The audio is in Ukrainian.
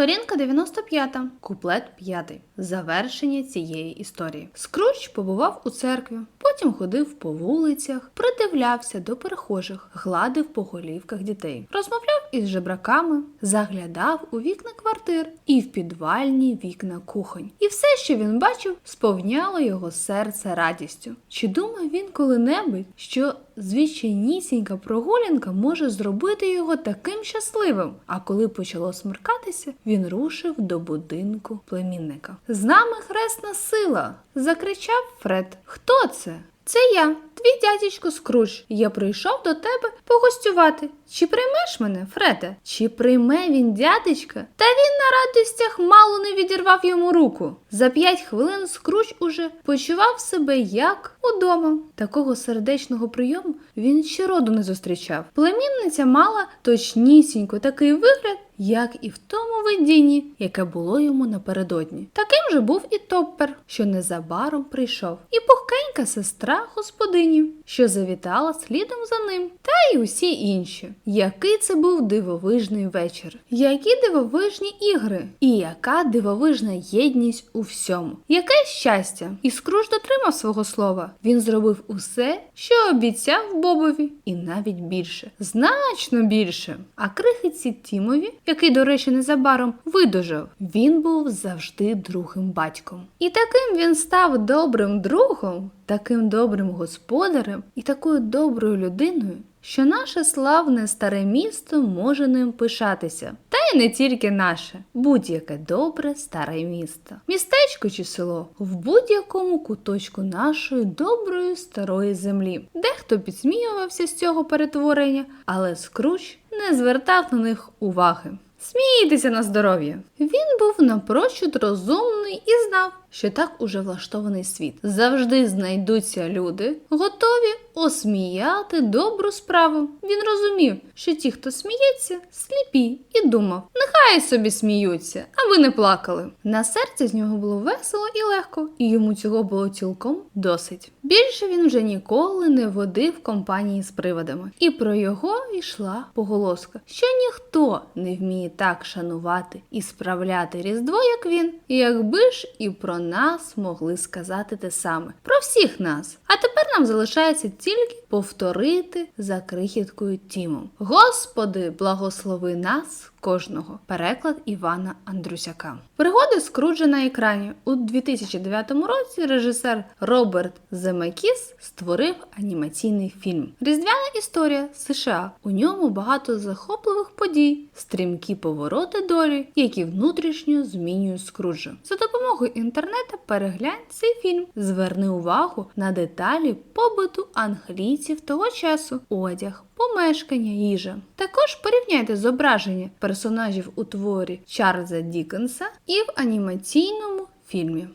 Сторінка 95, куплет 5. Завершення цієї історії. Скрудж побував у церкві, потім ходив по вулицях, придивлявся до перехожих, гладив по голівках дітей, розмовляв із жебраками, заглядав у вікна квартир і в підвальні вікна кухонь. І все, що він бачив, сповняло його серце радістю. Чи думав він коли-небудь, що звичайнісінька прогулянка може зробити його таким щасливим? А коли почало смеркатися, він рушив до будинку племінника. З нами хресна сила. закричав Фред. Хто це? Це я, твій дядечко Скрудж. Я прийшов до тебе погостювати. Чи приймеш мене, Фреде? Чи прийме він дядечка? Та він на радостях мало не відірвав йому руку. За п'ять хвилин Скрудж уже почував себе як удома. Такого сердечного прийому він ще роду не зустрічав. Племінниця мала точнісінько такий вигляд, як і в тому видінні, яке було йому напередодні. Таким же був і Топпер, що незабаром прийшов, і пухкенька сестра господині, що завітала слідом за ним, та й усі інші. Який це був дивовижний вечір, які дивовижні ігри, і яка дивовижна єдність у всьому. Яке щастя! І Скруж дотримав свого слова. Він зробив усе, що обіцяв Бобові, і навіть більше, значно більше. А крихиці Тімові, який, до речі, незабаром видужав, він був завжди другим батьком. І таким він став добрим другом, таким добрим господарем і такою доброю людиною. Що наше славне старе місто може ним пишатися, та й не тільки наше, будь-яке добре старе місто, містечко чи село в будь-якому куточку нашої доброї старої землі. Дехто підсміювався з цього перетворення, але Скруч не звертав на них уваги. Смійтеся на здоров'я. Він був напрочуд розумний і знав, що так уже влаштований світ. Завжди знайдуться люди, готові осміяти добру справу. Він розумів, що ті, хто сміється, сліпі, і думав, нехай собі сміються, а ви не плакали. На серці з нього було весело і легко, і йому цього було цілком досить. Більше він вже ніколи не водив компанії з приводами, і про його йшла поголоска, що ніхто не вміє так шанувати і справляти Різдво, як він, якби ж і про нас могли сказати те саме, про всіх нас. А тепер нам залишається тільки повторити за крихіткою Тімом. Господи, благослови нас кожного. Переклад Івана Андрусяка. Пригоди Скруджа на екрані у 2009 році. Режисер Роберт Земекіс створив анімаційний фільм. Різдвяна історія США. У ньому багато захопливих подій, стрімкі повороти долі, які внутрішньо змінюють Скруджа. За допомогою інтернету переглянь цей фільм. Зверни увагу на деталі побуту англійців того часу, одяг, помешкання, їжа. Також порівняйте зображення персонажів у творі Чарльза Дікенса і в анімаційному фільмі.